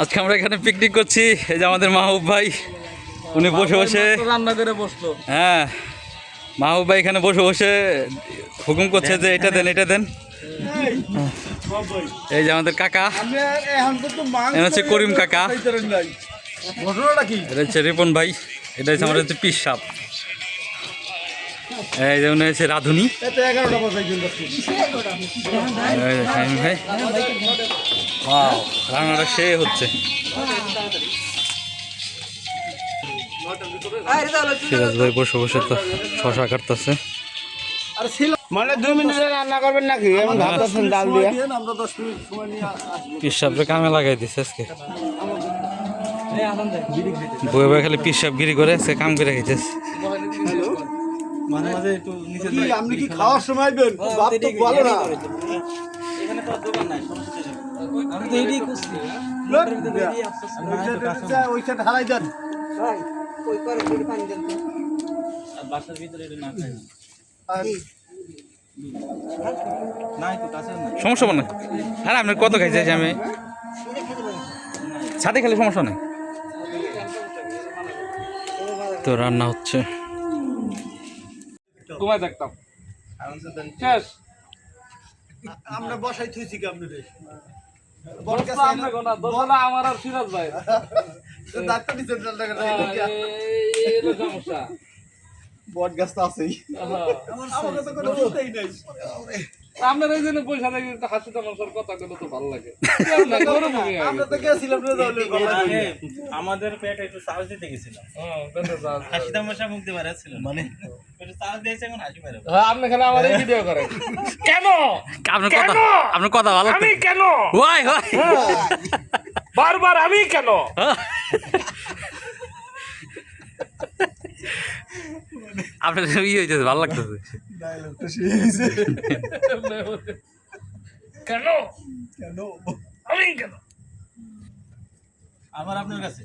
আজকে আমরা এখানে পিকনিক করছি এই যে আমাদের মাহবুব ভাই উনি বসে বসে রান্না করে বসল। হ্যাঁ মাহবুব ভাই এখানে বসে বসে হুকুম করছে যে এটা দেন এটা দেন। এই যে আমাদের কাকা হচ্ছে করিম কাকা। এটা হচ্ছে রিপন ভাই এটা হচ্ছে আমাদের হচ্ছে পিস সাপ। এই যে উনি হচ্ছে রাধুনি। ভাই। রান্নাটা সে হচ্ছে। সিরাজ ভাই বসে বসে তো শশা কাটতেছে। মানে দুই মিনিটে রান্না করবেন নাকি? এমন ভাবতেছেন ডাল দিয়ে। আমরা দশ মিনিট সময় নিয়ে পিস কামে লাগাই দিছে আজকে। বয়ে খালি পিস সাপ গিরি করে সে কাম করে খাইতেছে। মাঝে মাঝে একটু নিচে আপনি কি খাওয়ার সময় বেন বাপ তো ভালো না। আমি তো এটাই খুঁজছি ওইটা ঢালাই দেন বাসার ভিতরে এটা না খাই। আর নাই না সমস্যা মানে আরে আপনার কত খাইছে যে আমি? সাথে খেলে সমস্যা নেই। তো রান্না হচ্ছে। ঘুমাই থাকতাম। শেষ। আমরা বসাই থুইছি দোস্ত আমার আর সিরাজ ভাই। দাঁতটা নিচে ডালটা এটা সমস্যা বট গাছ তো আছেই। হ্যাঁ। আপনার এই জন্য পয়সা থেকে হাসি তামাশার কথা গুলো তো ভালো লাগে। লাগে? হয়ে। আমরা তো গেছিলাম আমাদের পেট একটু চার্জ দিতে গেছিল হ্যাঁ। হাসি তামাশা মুক্তি মারা ছিল মানে এখন হ্যাঁ, আপনি খালি আমার ভিডিও করেন। কেন? আপনার কথা আপনার কথা ভালো আমি কেন? Why why. বারবার আমি কেন? আপনার ইয়ে হইতেছে ভালো লাগতেছে। কেন? কেন? আমি কেন? আবার আপনার কাছে।